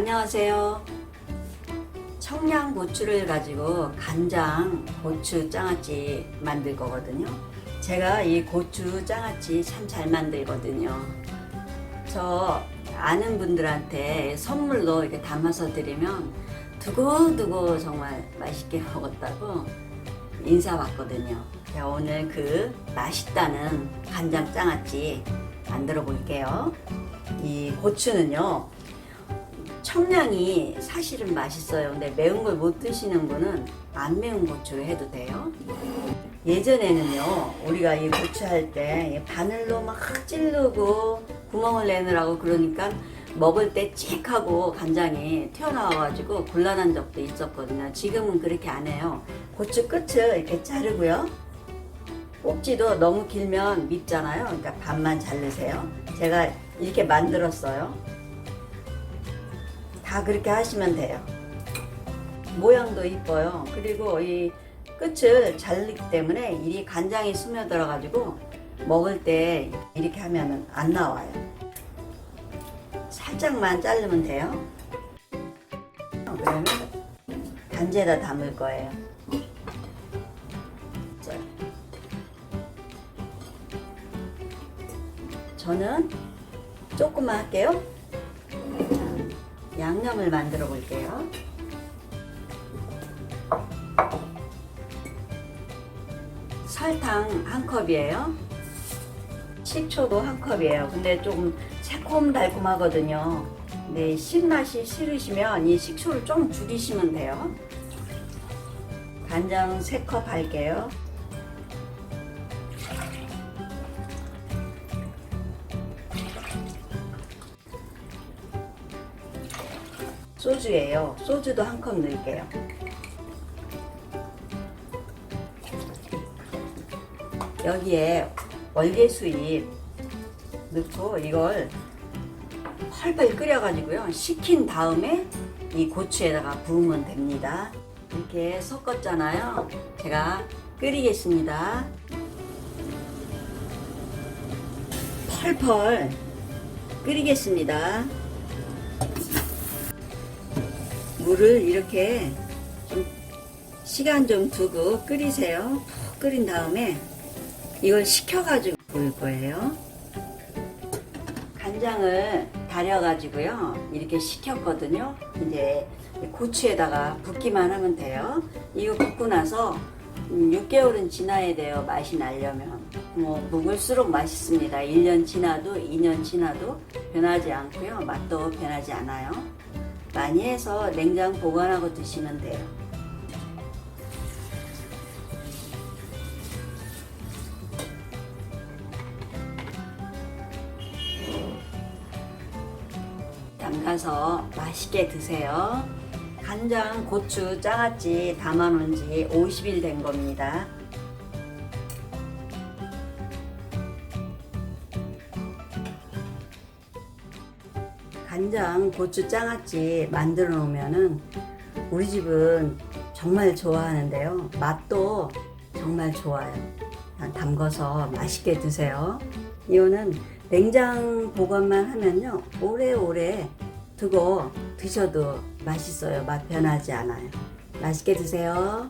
안녕하세요. 청양 고추를 가지고 간장 고추 장아찌 만들 거거든요. 제가 이 고추 장아찌 참 잘 만들거든요. 저 아는 분들한테 선물로 이렇게 담아서 드리면 두고두고 정말 맛있게 먹었다고 인사 왔거든요. 자, 오늘 그 맛있다는 간장 장아찌 만들어 볼게요. 이 고추는요, 청량이 사실은 맛있어요. 근데 매운 걸 못 드시는 분은 안 매운 고추로 해도 돼요. 예전에는요, 우리가 이 고추 할 때 바늘로 막 찌르고 구멍을 내느라고 그러니까 먹을 때찍 하고 간장이 튀어나와가지고 곤란한 적도 있었거든요. 지금은 그렇게 안 해요. 고추 끝을 이렇게 자르고요. 꼭지도 너무 길면 밉잖아요. 그러니까 반만 자르세요. 제가 이렇게 만들었어요. 다 그렇게 하시면 돼요. 모양도 이뻐요. 그리고 이 끝을 자르기 때문에 이 간장이 스며들어 가지고 먹을 때 이렇게 하면 안 나와요. 살짝만 자르면 돼요. 그러면 단지에다 담을 거예요. 자. 저는 조금만 할게요. 양념을 만들어 볼게요. 설탕 한 컵이에요. 식초도 한 컵이에요. 근데 조금 새콤달콤하거든요. 근데 신맛이 싫으시면 이 식초를 좀 줄이시면 돼요. 간장 3컵 할게요. 소주예요. 소주도 한 컵 넣을게요. 여기에 월계수잎 넣고 이걸 펄펄 끓여가지고요. 식힌 다음에 이 고추에다가 부으면 됩니다. 이렇게 섞었잖아요. 제가 끓이겠습니다. 펄펄 끓이겠습니다. 물을 이렇게 좀 시간 좀 두고 끓이세요. 푹 끓인 다음에 이걸 식혀가지고 부을 거예요. 간장을 달여가지고요. 이렇게 식혔거든요. 이제 고추에다가 붓기만 하면 돼요. 이거 붓고 나서 6개월은 지나야 돼요. 맛이 나려면. 뭐, 묵을수록 맛있습니다. 1년 지나도 2년 지나도 변하지 않고요. 맛도 변하지 않아요. 많이 해서 냉장 보관하고 드시면 돼요. 담가서 맛있게 드세요. 간장, 고추, 장아찌 담아놓은 지 50일 된 겁니다. 간장, 고추, 장아찌 만들어 놓으면은 우리 집은 정말 좋아하는데요. 맛도 정말 좋아요. 담궈서 맛있게 드세요. 이거는 냉장 보관만 하면요. 오래오래 두고 드셔도 맛있어요. 맛 변하지 않아요. 맛있게 드세요.